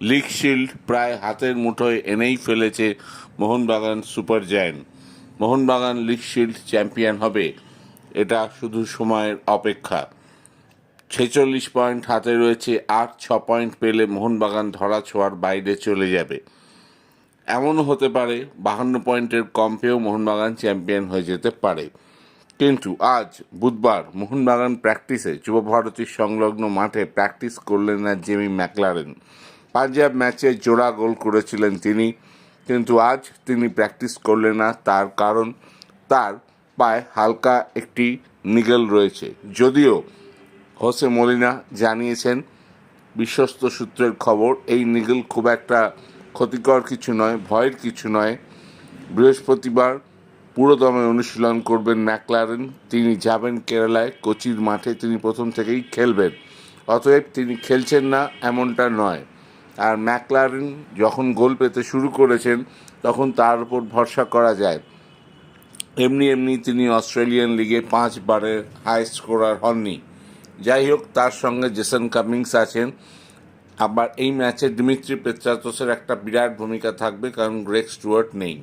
League shield প্রায় হাতের মুঠোয় এনেই ফেলেছে Mohun Bagan super giant. Mohun Bagan league shield champion হবে, এটা শুধু সময়ের অপেক্ষা। ছেচল্লিশ পয়েন্ট হাতে রয়েছে, আট ছ পয়েন্ট পেলে মোহনবাগান ধরা ছোঁয়ার বাইরে চলে যাবে। এমনও হতে পারে, বাহান্ন পয়েন্টের কম পেয়েও মোহনবাগান চ্যাম্পিয়ন হয়ে যেতে পারে। কিন্তু আজ, বুধবার, মোহনবাগান প্র্যাকটিসে যুবভারতীর সংলগ্ন মাঠে প্র্যাকটিস করলেন না জেমি ম্যাকলারেন। পাঞ্জাব ম্যাচে জোড়া গোল করেছিলেন তিনি, কিন্তু আজ তিনি প্র্যাকটিস করলেন না। তার কারণ, তার পায়ে হালকা একটি নিগেল রয়েছে। যদিও হোসে মলিনা জানিয়েছেন, বিশ্বস্ত সূত্রের খবর, এই নিগেল খুব একটা ক্ষতিকর কিছু নয়, ভয়ের কিছু নয়। বৃহস্পতিবার পুরোদমে অনুশীলন করবেন ম্যাকলারেন। তিনি যাবেন কেরালায়, কোচির মাঠে তিনি প্রথম থেকেই খেলবেন। অতএব তিনি খেলছেন না, এমনটা নয়। আর ম্যাকলারেন যখন গোল পেতে শুরু করেছেন, তখন তার উপর ভরসা করা যায়। এমনি এমনি তিনি অস্ট্রেলিয়ান লিগে পাঁচবারের হাই স্কোরার হননি। যাই হোক, তার সঙ্গে জেসন কামিংস আছেন। আবার এই ম্যাচে ডিমিত্রি পেত্রাতোসের একটা বিরাট ভূমিকা থাকবে, কারণ গ্রেক স্টুয়ার্ট নেই।